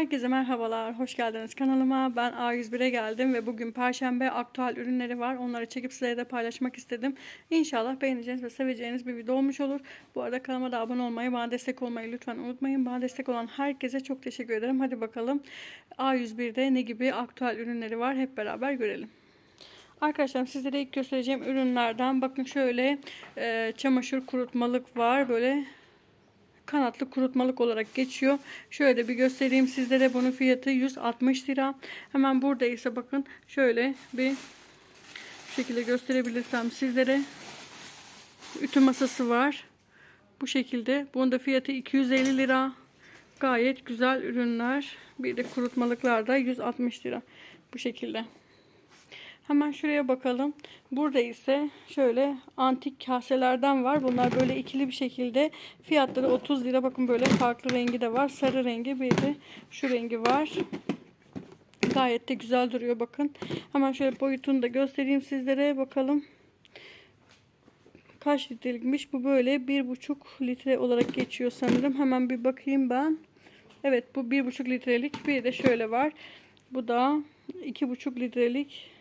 Herkese merhabalar, hoş geldiniz kanalıma. Ben A101'e geldim ve bugün Perşembe aktüel ürünleri var. Onları çekip sizlere de paylaşmak istedim. İnşallah beğeneceğiniz ve seveceğiniz bir video olmuş olur. Bu arada kanalıma da abone olmayı, bana destek olmayı lütfen unutmayın. Bana destek olan herkese çok teşekkür ederim. Hadi bakalım A101'de ne gibi aktüel ürünleri var hep beraber görelim. Arkadaşlar sizlere ilk göstereceğim ürünlerden bakın şöyle e, çamaşır kurutmalık var. Böyle kanatlı kurutmalık olarak geçiyor. Şöyle bir göstereyim sizlere. Bunun fiyatı 160 lira. Hemen burada ise bakın şöyle bir şekilde gösterebilirsem sizlere ütü masası var. Bu şekilde. Bunun da fiyatı 250 lira. Gayet güzel ürünler. Bir de kurutmalıklar da 160 lira. Bu şekilde. Hemen şuraya bakalım. Burada ise şöyle antik kaselerden var. Bunlar böyle ikili bir şekilde. Fiyatları 30 lira. Bakın böyle farklı rengi de var. Sarı rengi bir de şu rengi var. Gayet de güzel duruyor bakın. Hemen şöyle boyutunu da göstereyim sizlere. Bakalım. Kaç litrelikmiş? Bu böyle 1,5 litre olarak geçiyor sanırım. Hemen bir bakayım ben. Evet bu 1,5 litrelik. Bir de şöyle var. Bu da 2,5 litrelik.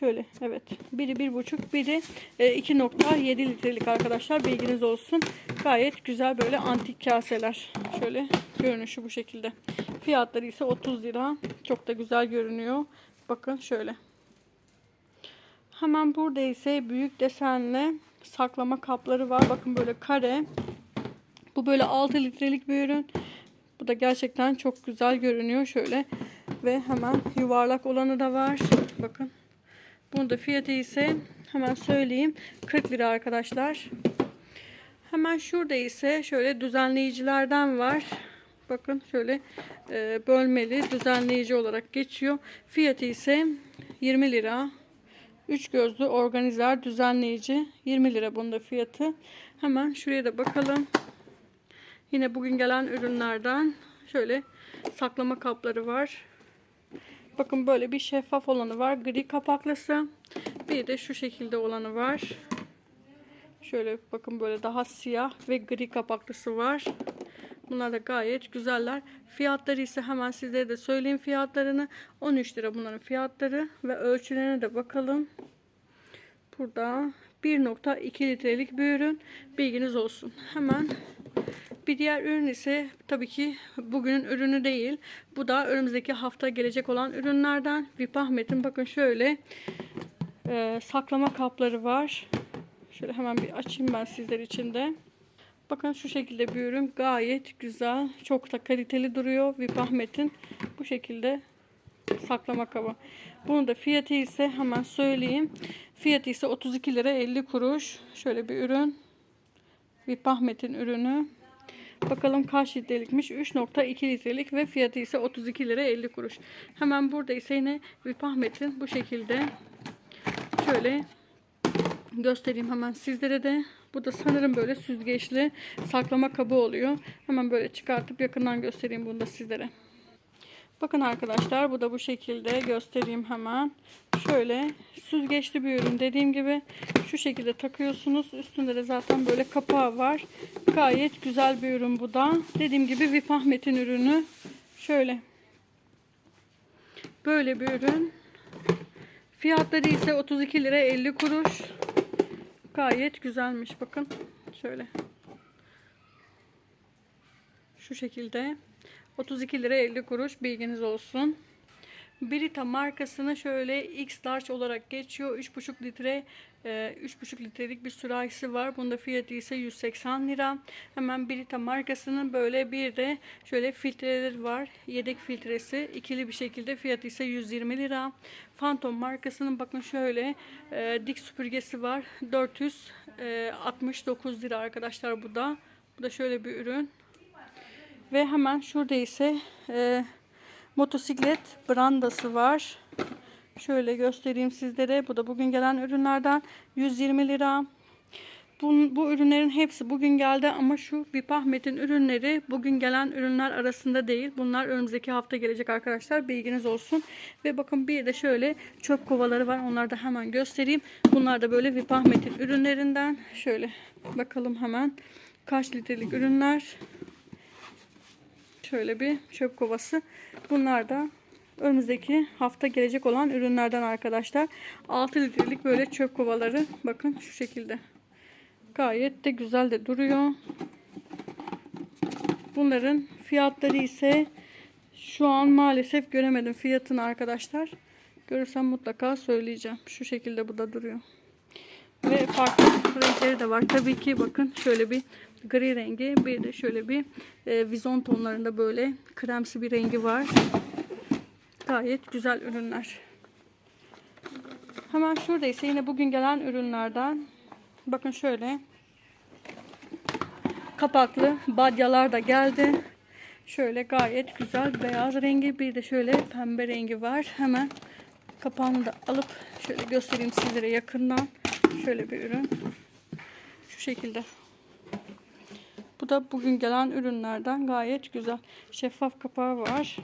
Şöyle evet. Biri bir buçuk, biri 2.7 litrelik arkadaşlar. Bilginiz olsun. Gayet güzel böyle antik kaseler. Şöyle görünüşü bu şekilde. Fiyatları ise 30 lira. Çok da güzel görünüyor. Bakın şöyle. Hemen burada ise büyük desenli saklama kapları var. Bakın böyle kare. Bu böyle 6 litrelik bir ürün. Bu da gerçekten çok güzel görünüyor. Şöyle ve hemen yuvarlak olanı da var. Bakın. Bunun da fiyatı ise hemen söyleyeyim 40 lira arkadaşlar. Hemen şurada ise şöyle düzenleyicilerden var. Bakın şöyle e, bölmeli düzenleyici olarak geçiyor. Fiyatı ise 20 lira. 3 gözlü organizer düzenleyici 20 lira bunun da fiyatı. Hemen şuraya da bakalım. Yine bugün gelen ürünlerden şöyle saklama kapları var. Bakın böyle bir şeffaf olanı var. Gri kapaklısı. Bir de şu şekilde olanı var. Şöyle bakın böyle daha siyah ve gri kapaklısı var. Bunlar da gayet güzeller. Fiyatları ise hemen sizlere de söyleyeyim fiyatlarını. 13 lira bunların fiyatları. Ve ölçülerine de bakalım. Burada 1.2 litrelik bir ürün. Bilginiz olsun. Hemen bir diğer ürün ise tabii ki bugünün ürünü değil. Bu da önümüzdeki hafta gelecek olan ürünlerden. VIP Ahmet'in bakın şöyle e, saklama kapları var. Şöyle hemen bir açayım ben sizler için de. Bakın şu şekilde bir ürün gayet güzel. Çok da kaliteli duruyor. VIP Ahmet'in bu şekilde saklama kabı. Bunun da fiyatı ise hemen söyleyeyim. Fiyatı ise 32 lira 50 kuruş. Şöyle bir ürün. VIP Ahmet'in ürünü. Bakalım kaç litrelikmiş? 3.2 litrelik ve fiyatı ise 32 lira 50 kuruş. Hemen burada ise yine VIP Ahmet'in bu şekilde şöyle göstereyim hemen sizlere de. Bu da sanırım böyle süzgeçli saklama kabı oluyor. Hemen böyle çıkartıp yakından göstereyim bunu da sizlere. Bakın arkadaşlar bu da bu şekilde göstereyim hemen. Şöyle süzgeçli bir ürün dediğim gibi şu şekilde takıyorsunuz. Üstünde de zaten böyle kapağı var. Gayet güzel bir ürün bu da. Dediğim gibi VIP Ahmet'in ürünü. Şöyle. Böyle bir ürün. Fiyatları ise 32 lira 50 kuruş. Gayet güzelmiş bakın. Şöyle. Şu şekilde. 32 lira 50 kuruş bilginiz olsun. Brita markasını şöyle X large olarak geçiyor. 3,5 litre 3,5 e, litrelik bir sürahisi var. Bunda fiyatı ise 180 lira. Hemen Brita markasının böyle bir de şöyle filtreleri var. Yedek filtresi ikili bir şekilde fiyatı ise 120 lira. Phantom markasının bakın şöyle e, dik süpürgesi var. 469 lira arkadaşlar bu da. Bu da şöyle bir ürün. Ve hemen şurada ise e, motosiklet brandası var. Şöyle göstereyim sizlere. Bu da bugün gelen ürünlerden 120 lira. Bu, bu ürünlerin hepsi bugün geldi ama şu VIP Ahmet'in ürünleri bugün gelen ürünler arasında değil. Bunlar önümüzdeki hafta gelecek arkadaşlar. Bilginiz olsun. Ve bakın bir de şöyle çöp kovaları var. Onları da hemen göstereyim. Bunlar da böyle VIP Ahmet'in ürünlerinden. Şöyle bakalım hemen kaç litrelik ürünler. Şöyle bir çöp kovası. Bunlar da önümüzdeki hafta gelecek olan ürünlerden arkadaşlar. 6 litrelik böyle çöp kovaları. Bakın şu şekilde. Gayet de güzel de duruyor. Bunların fiyatları ise şu an maalesef göremedim fiyatını arkadaşlar. Görürsem mutlaka söyleyeceğim. Şu şekilde bu da duruyor. Ve farklı renkleri de var. Tabii ki bakın şöyle bir gri rengi bir de şöyle bir e, vizon tonlarında böyle kremsi bir rengi var. Gayet güzel ürünler. Hemen şurada ise yine bugün gelen ürünlerden bakın şöyle kapaklı badyalar da geldi. Şöyle gayet güzel beyaz rengi bir de şöyle pembe rengi var. Hemen kapağını da alıp şöyle göstereyim sizlere yakından. Şöyle bir ürün. Şu şekilde. Bu da bugün gelen ürünlerden gayet güzel. Şeffaf kapağı var.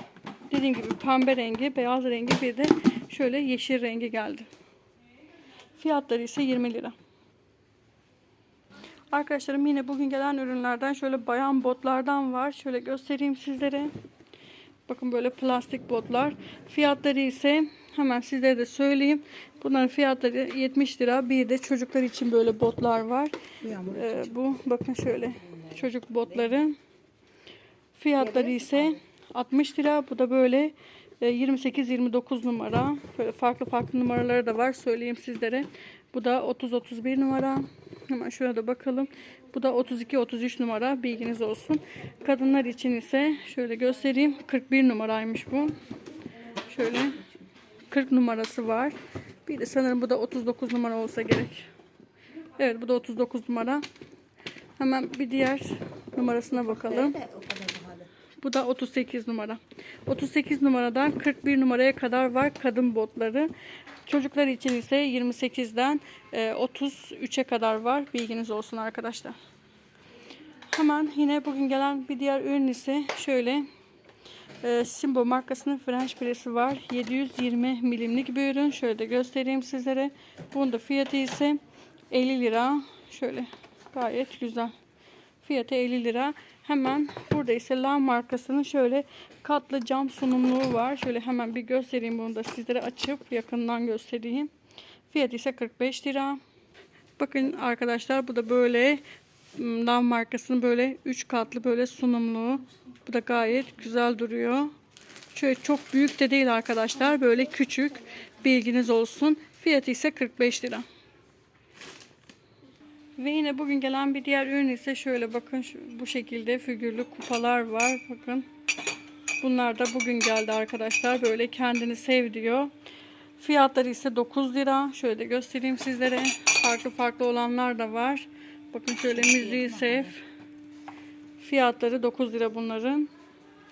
Dediğim gibi pembe rengi, beyaz rengi bir de şöyle yeşil rengi geldi. Fiyatları ise 20 lira. Arkadaşlarım yine bugün gelen ürünlerden şöyle bayan botlardan var. Şöyle göstereyim sizlere. Bakın böyle plastik botlar. Fiyatları ise hemen sizlere de söyleyeyim. Bunların fiyatları 70 lira. Bir de çocuklar için böyle botlar var. Ee, bu bakın şöyle çocuk botları. Fiyatları ise 60 lira. Bu da böyle 28-29 numara. Böyle farklı farklı numaraları da var. Söyleyeyim sizlere. Bu da 30-31 numara. Hemen şuraya da bakalım. Bu da 32-33 numara. Bilginiz olsun. Kadınlar için ise şöyle göstereyim. 41 numaraymış bu. Şöyle 40 numarası var. Bir de sanırım bu da 39 numara olsa gerek. Evet bu da 39 numara. Hemen bir diğer numarasına bakalım. Bu da 38 numara. 38 numaradan 41 numaraya kadar var kadın botları. Çocuklar için ise 28'den e, 33'e kadar var. Bilginiz olsun arkadaşlar. Hemen yine bugün gelen bir diğer ürün ise şöyle e, Simbo markasının French press'i var. 720 milimlik bir ürün. Şöyle de göstereyim sizlere. Bunun da fiyatı ise 50 lira. Şöyle gayet güzel. Fiyatı 50 lira. Hemen burada ise La markasının şöyle katlı cam sunumluğu var. Şöyle hemen bir göstereyim bunu da sizlere açıp yakından göstereyim. Fiyatı ise 45 lira. Bakın arkadaşlar bu da böyle La markasının böyle 3 katlı böyle sunumluğu. Bu da gayet güzel duruyor. Şöyle çok büyük de değil arkadaşlar. Böyle küçük. Bilginiz olsun. Fiyatı ise 45 lira. Ve yine bugün gelen bir diğer ürün ise şöyle bakın şu, bu şekilde figürlü kupalar var. Bakın. Bunlar da bugün geldi arkadaşlar. Böyle kendini sev diyor. Fiyatları ise 9 lira. Şöyle göstereyim sizlere. Farklı farklı olanlar da var. Bakın şöyle müziği sev. Fiyatları 9 lira bunların.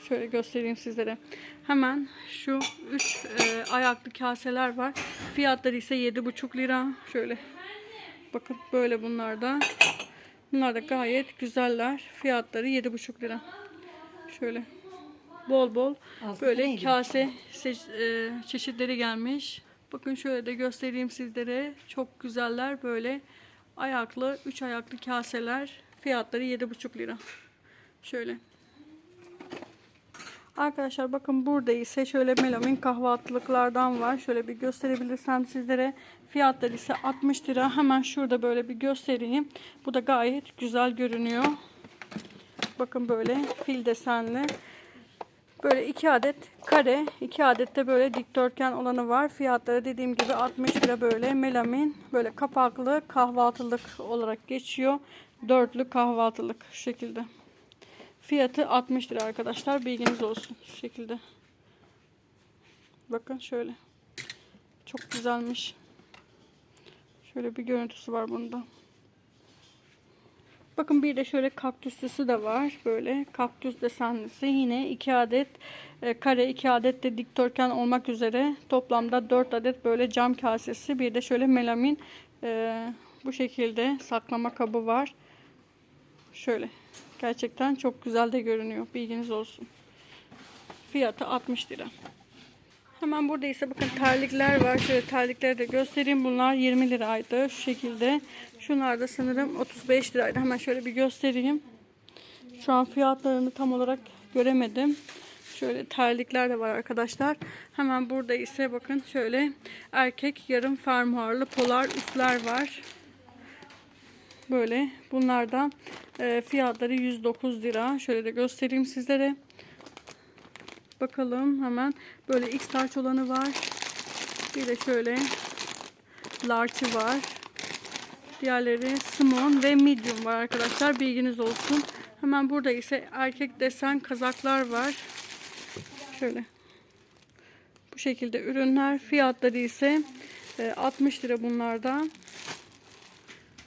Şöyle göstereyim sizlere. Hemen şu 3 e, ayaklı kaseler var. Fiyatları ise 7,5 lira. Şöyle Bakın böyle bunlar da. Bunlar da gayet güzeller. Fiyatları 7,5 lira. Şöyle bol bol böyle kase se- e, çeşitleri gelmiş. Bakın şöyle de göstereyim sizlere. Çok güzeller böyle ayaklı, 3 ayaklı kaseler. Fiyatları 7,5 lira. Şöyle. Arkadaşlar bakın burada ise şöyle melamin kahvaltılıklardan var. Şöyle bir gösterebilirsem sizlere. Fiyatları ise 60 lira. Hemen şurada böyle bir göstereyim. Bu da gayet güzel görünüyor. Bakın böyle fil desenli. Böyle iki adet kare, iki adet de böyle dikdörtgen olanı var. Fiyatları dediğim gibi 60 lira böyle melamin, böyle kapaklı kahvaltılık olarak geçiyor. Dörtlü kahvaltılık şu şekilde. Fiyatı 60 lira arkadaşlar. Bilginiz olsun. Şu şekilde. Bakın şöyle. Çok güzelmiş. Şöyle bir görüntüsü var bunda. Bakın bir de şöyle kaktüslüsü de var. Böyle kaktüs desenlisi. Yine 2 adet e, kare, 2 adet de dikdörtgen olmak üzere toplamda 4 adet böyle cam kasesi. Bir de şöyle melamin e, bu şekilde saklama kabı var. Şöyle. Gerçekten çok güzel de görünüyor. Bilginiz olsun. Fiyatı 60 lira. Hemen burada ise bakın terlikler var. Şöyle terlikleri de göstereyim. Bunlar 20 liraydı. Şu şekilde. Şunlar da sanırım 35 liraydı. Hemen şöyle bir göstereyim. Şu an fiyatlarını tam olarak göremedim. Şöyle terlikler de var arkadaşlar. Hemen burada ise bakın şöyle erkek yarım fermuarlı polar üstler var. Böyle bunlardan e, fiyatları 109 lira. Şöyle de göstereyim sizlere. Bakalım hemen böyle X large olanı var. Bir de şöyle large'ı var. Diğerleri small ve medium var arkadaşlar. Bilginiz olsun. Hemen burada ise erkek desen kazaklar var. Şöyle. Bu şekilde ürünler. Fiyatları ise e, 60 lira bunlarda.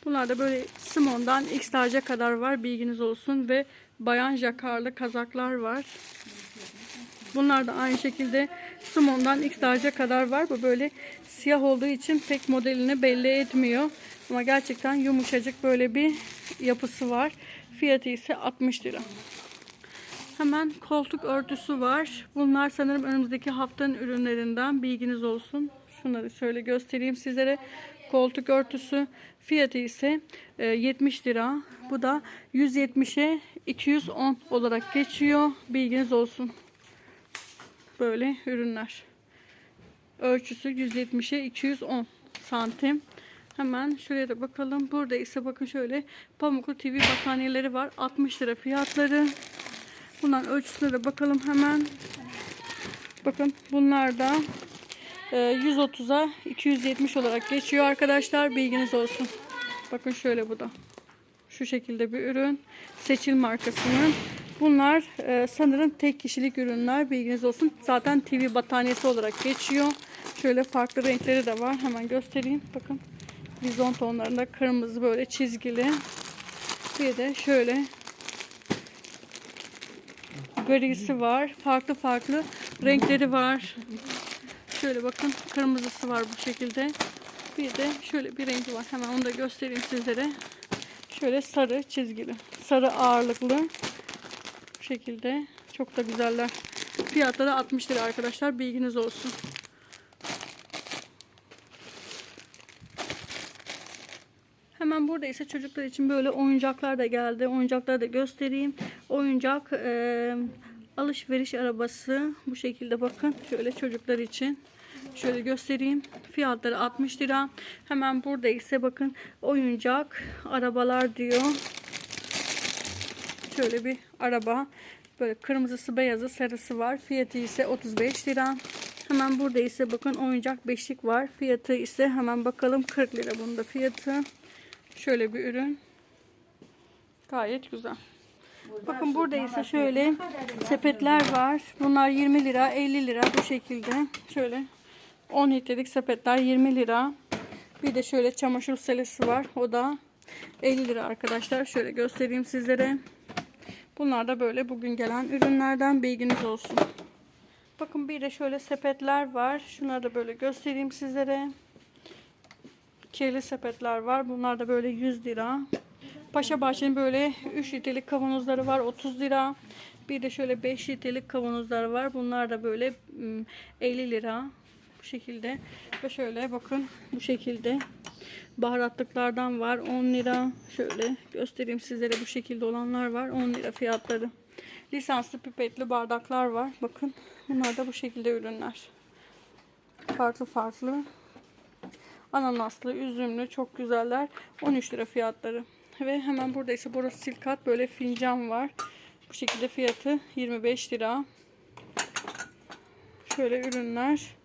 Bunlar da böyle Simon'dan X large'a kadar var. Bilginiz olsun. Ve bayan jakarlı kazaklar var. Bunlar da aynı şekilde Simon'dan X large'a kadar var. Bu böyle siyah olduğu için pek modelini belli etmiyor. Ama gerçekten yumuşacık böyle bir yapısı var. Fiyatı ise 60 lira. Hemen koltuk örtüsü var. Bunlar sanırım önümüzdeki haftanın ürünlerinden. Bilginiz olsun. Şunları şöyle göstereyim sizlere. Koltuk örtüsü fiyatı ise e, 70 lira. Bu da 170'e 210 olarak geçiyor. Bilginiz olsun. Böyle ürünler. Ölçüsü 170'e 210 santim. Hemen şuraya da bakalım. Burada ise bakın şöyle pamuklu TV battaniyeleri var. 60 lira fiyatları. Bundan ölçüsüne de bakalım hemen. Bakın bunlar da e, 130'a 270 olarak geçiyor arkadaşlar. Bilginiz olsun. Bakın şöyle bu da. Şu şekilde bir ürün. Seçil markasının. Bunlar e, sanırım tek kişilik ürünler. Bilginiz olsun. Zaten TV battaniyesi olarak geçiyor. Şöyle farklı renkleri de var. Hemen göstereyim. Bakın. Bizon tonlarında kırmızı böyle çizgili. Bir de şöyle grisi var. Farklı farklı renkleri var. Şöyle bakın kırmızısı var bu şekilde. Bir de şöyle bir rengi var. Hemen onu da göstereyim sizlere. Şöyle sarı çizgili. Sarı ağırlıklı. Bu şekilde. Çok da güzeller. Fiyatları 60 lira arkadaşlar. Bilginiz olsun. Hemen burada ise çocuklar için böyle oyuncaklar da geldi. Oyuncakları da göstereyim. Oyuncak e, alışveriş arabası. Bu şekilde bakın. Şöyle çocuklar için. Şöyle göstereyim. Fiyatları 60 lira. Hemen burada ise bakın oyuncak arabalar diyor. Şöyle bir araba. Böyle kırmızısı, beyazı, sarısı var. Fiyatı ise 35 lira. Hemen burada ise bakın oyuncak beşik var. Fiyatı ise hemen bakalım 40 lira bunda fiyatı. Şöyle bir ürün. Gayet güzel. Bakın burada ise şöyle sepetler var. Bunlar 20 lira, 50 lira bu şekilde. Şöyle 10 litrelik sepetler 20 lira. Bir de şöyle çamaşır selesi var. O da 50 lira arkadaşlar. Şöyle göstereyim sizlere. Bunlar da böyle bugün gelen ürünlerden bilginiz olsun. Bakın bir de şöyle sepetler var. Şunları da böyle göstereyim sizlere. Kirli sepetler var. Bunlar da böyle 100 lira. Paşa Bahçe'nin böyle 3 litrelik kavanozları var 30 lira. Bir de şöyle 5 litrelik kavanozları var. Bunlar da böyle 50 lira. Bu şekilde. Ve şöyle bakın bu şekilde baharatlıklardan var 10 lira. Şöyle göstereyim sizlere bu şekilde olanlar var 10 lira fiyatları. Lisanslı pipetli bardaklar var. Bakın bunlar da bu şekilde ürünler. Farklı farklı. Ananaslı, üzümlü çok güzeller. 13 lira fiyatları. Ve hemen burada ise borosilikat böyle fincan var. Bu şekilde fiyatı 25 lira. Şöyle ürünler.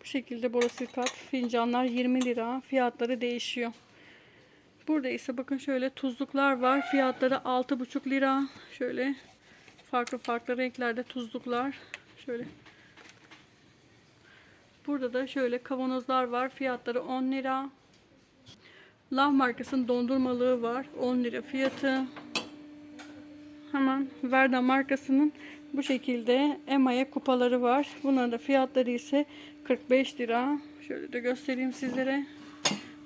Bu şekilde borosilikat fincanlar 20 lira. Fiyatları değişiyor. Burada ise bakın şöyle tuzluklar var. Fiyatları 6,5 lira. Şöyle farklı farklı renklerde tuzluklar. Şöyle Burada da şöyle kavanozlar var. Fiyatları 10 lira. Lav markasının dondurmalığı var. 10 lira fiyatı. Hemen Verda markasının bu şekilde emaye kupaları var. Bunların da fiyatları ise 45 lira. Şöyle de göstereyim sizlere.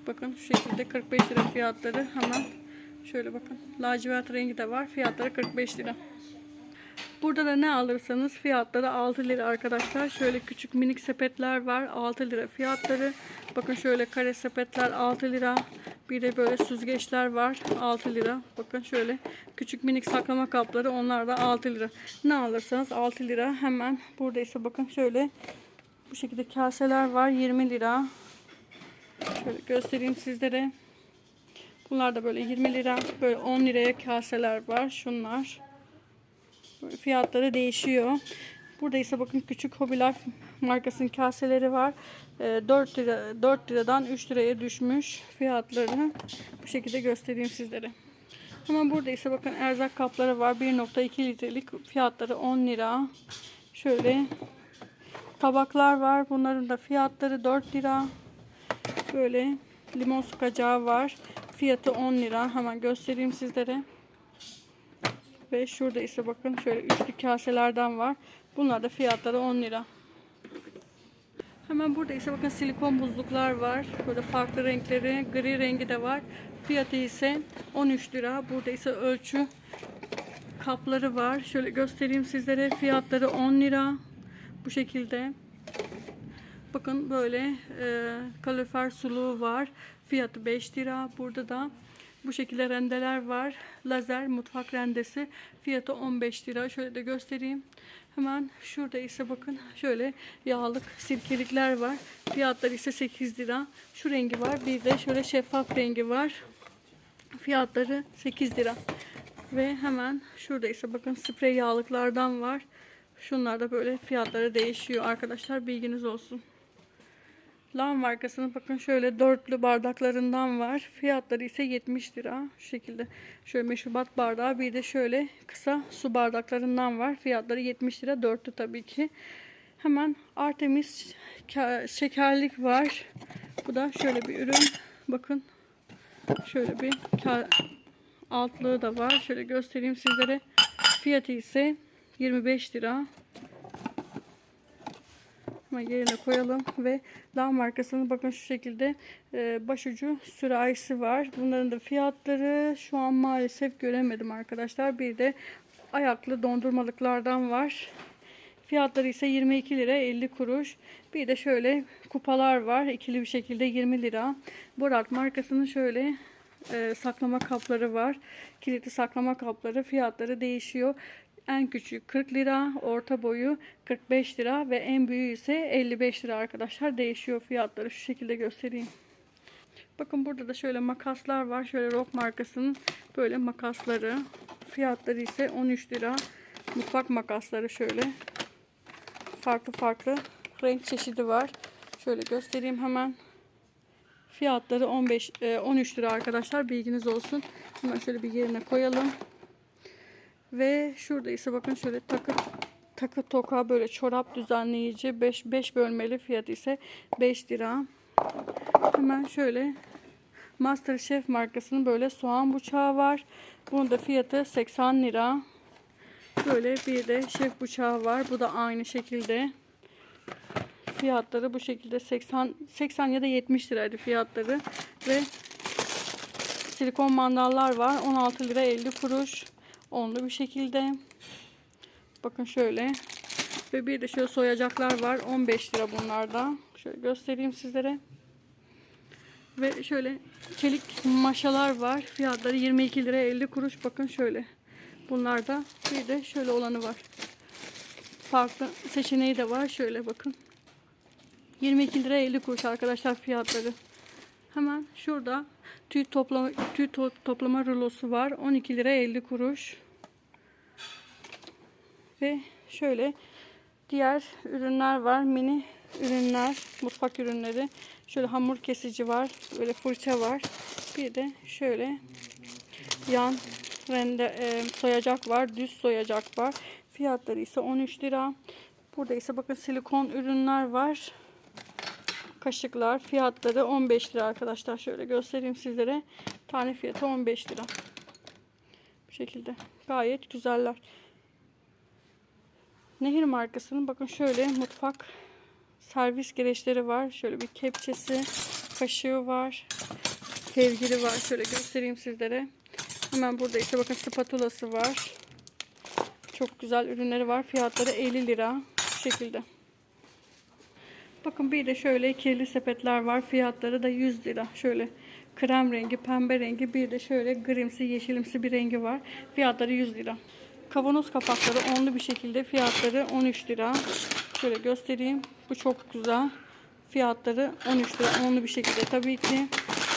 Bakın şu şekilde 45 lira fiyatları. Hemen şöyle bakın. Lacivert rengi de var. Fiyatları 45 lira. Burada da ne alırsanız fiyatları 6 lira arkadaşlar. Şöyle küçük minik sepetler var. 6 lira fiyatları. Bakın şöyle kare sepetler 6 lira. Bir de böyle süzgeçler var 6 lira. Bakın şöyle küçük minik saklama kapları onlar da 6 lira. Ne alırsanız 6 lira. Hemen burada ise bakın şöyle bu şekilde kaseler var 20 lira. Şöyle göstereyim sizlere. Bunlar da böyle 20 lira. Böyle 10 liraya kaseler var. Şunlar. Fiyatları değişiyor. Burada ise bakın küçük Hobby markasının kaseleri var. Ee, 4 lira 4 liradan 3 liraya düşmüş fiyatları. Bu şekilde göstereyim sizlere. Ama burada ise bakın erzak kapları var. 1.2 litrelik fiyatları 10 lira. Şöyle tabaklar var. Bunların da fiyatları 4 lira. Böyle limon sıkacağı var. Fiyatı 10 lira. Hemen göstereyim sizlere. Ve şurada ise bakın şöyle üçlü kaselerden var. Bunlar da fiyatları 10 lira. Hemen burada ise bakın silikon buzluklar var. Böyle farklı renkleri, gri rengi de var. Fiyatı ise 13 lira. Burada ise ölçü kapları var. Şöyle göstereyim sizlere. Fiyatları 10 lira. Bu şekilde. Bakın böyle e, kalorifer suluğu var. Fiyatı 5 lira. Burada da bu şekilde rendeler var. Lazer mutfak rendesi. Fiyatı 15 lira. Şöyle de göstereyim. Hemen şurada ise bakın şöyle yağlık sirkelikler var. Fiyatları ise 8 lira. Şu rengi var. Bir de şöyle şeffaf rengi var. Fiyatları 8 lira. Ve hemen şurada ise bakın sprey yağlıklardan var. Şunlar da böyle fiyatları değişiyor arkadaşlar. Bilginiz olsun. Lan markasının bakın şöyle dörtlü bardaklarından var. Fiyatları ise 70 lira. Şu şekilde şöyle meşrubat bardağı bir de şöyle kısa su bardaklarından var. Fiyatları 70 lira. Dörtlü tabii ki. Hemen Artemis şekerlik var. Bu da şöyle bir ürün. Bakın şöyle bir altlığı da var. Şöyle göstereyim sizlere. Fiyatı ise 25 lira. Hemen yerine koyalım ve Dağ markasının bakın şu şekilde e, başucu sürahisi var. Bunların da fiyatları şu an maalesef göremedim arkadaşlar. Bir de ayaklı dondurmalıklardan var. Fiyatları ise 22 lira 50 kuruş. Bir de şöyle kupalar var. ikili bir şekilde 20 lira. Borat markasının şöyle e, saklama kapları var. Kilitli saklama kapları fiyatları değişiyor. En küçüğü 40 lira, orta boyu 45 lira ve en büyüğü ise 55 lira arkadaşlar. Değişiyor fiyatları. Şu şekilde göstereyim. Bakın burada da şöyle makaslar var. Şöyle Rock markasının böyle makasları. Fiyatları ise 13 lira. Mutfak makasları şöyle. Farklı farklı renk çeşidi var. Şöyle göstereyim hemen. Fiyatları 15 13 lira arkadaşlar. Bilginiz olsun. Hemen şöyle bir yerine koyalım. Ve şurada ise bakın şöyle takı takı toka böyle çorap düzenleyici 5 5 bölmeli fiyat ise 5 lira. Hemen şöyle Master Chef markasının böyle soğan bıçağı var. Bunun da fiyatı 80 lira. Böyle bir de şef bıçağı var. Bu da aynı şekilde. Fiyatları bu şekilde 80 80 ya da 70 liraydı fiyatları ve silikon mandallar var. 16 lira 50 kuruş. Onlu bir şekilde. Bakın şöyle. Ve bir de şöyle soyacaklar var. 15 lira bunlarda. Şöyle göstereyim sizlere. Ve şöyle çelik maşalar var. Fiyatları 22 lira 50 kuruş. Bakın şöyle. Bunlarda bir de şöyle olanı var. Farklı seçeneği de var. Şöyle bakın. 22 lira 50 kuruş arkadaşlar fiyatları. Hemen şurada tüy toplama tüy to toplama rulosu var. 12 lira 50 kuruş. Ve şöyle diğer ürünler var. Mini ürünler, mutfak ürünleri. Şöyle hamur kesici var. Böyle fırça var. Bir de şöyle yan rende e, soyacak var. Düz soyacak var. Fiyatları ise 13 lira. Burada ise bakın silikon ürünler var. Kaşıklar fiyatları 15 lira arkadaşlar. Şöyle göstereyim sizlere. Tane fiyatı 15 lira. Bu şekilde. Gayet güzeller. Nehir markasının bakın şöyle mutfak servis gereçleri var. Şöyle bir kepçesi, kaşığı var. Kevgiri var. Şöyle göstereyim sizlere. Hemen burada ise bakın spatulası var. Çok güzel ürünleri var. Fiyatları 50 lira. Bu şekilde. Bakın bir de şöyle ikili sepetler var. Fiyatları da 100 lira. Şöyle krem rengi, pembe rengi, bir de şöyle grimsi, yeşilimsi bir rengi var. Fiyatları 100 lira. Kavanoz kapakları onlu bir şekilde fiyatları 13 lira. Şöyle göstereyim. Bu çok güzel. Fiyatları 13 lira onlu bir şekilde tabii ki.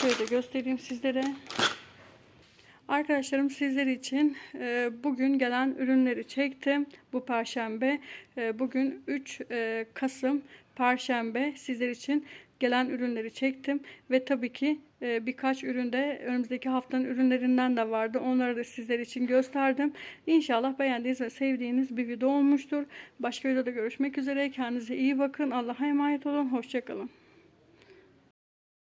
Şöyle de göstereyim sizlere. Arkadaşlarım sizler için e, bugün gelen ürünleri çektim. Bu perşembe. E, bugün 3 e, Kasım perşembe sizler için gelen ürünleri çektim. Ve tabii ki e, birkaç üründe önümüzdeki haftanın ürünlerinden de vardı. Onları da sizler için gösterdim. İnşallah beğendiğiniz ve sevdiğiniz bir video olmuştur. Başka videoda görüşmek üzere. Kendinize iyi bakın. Allah'a emanet olun. Hoşçakalın.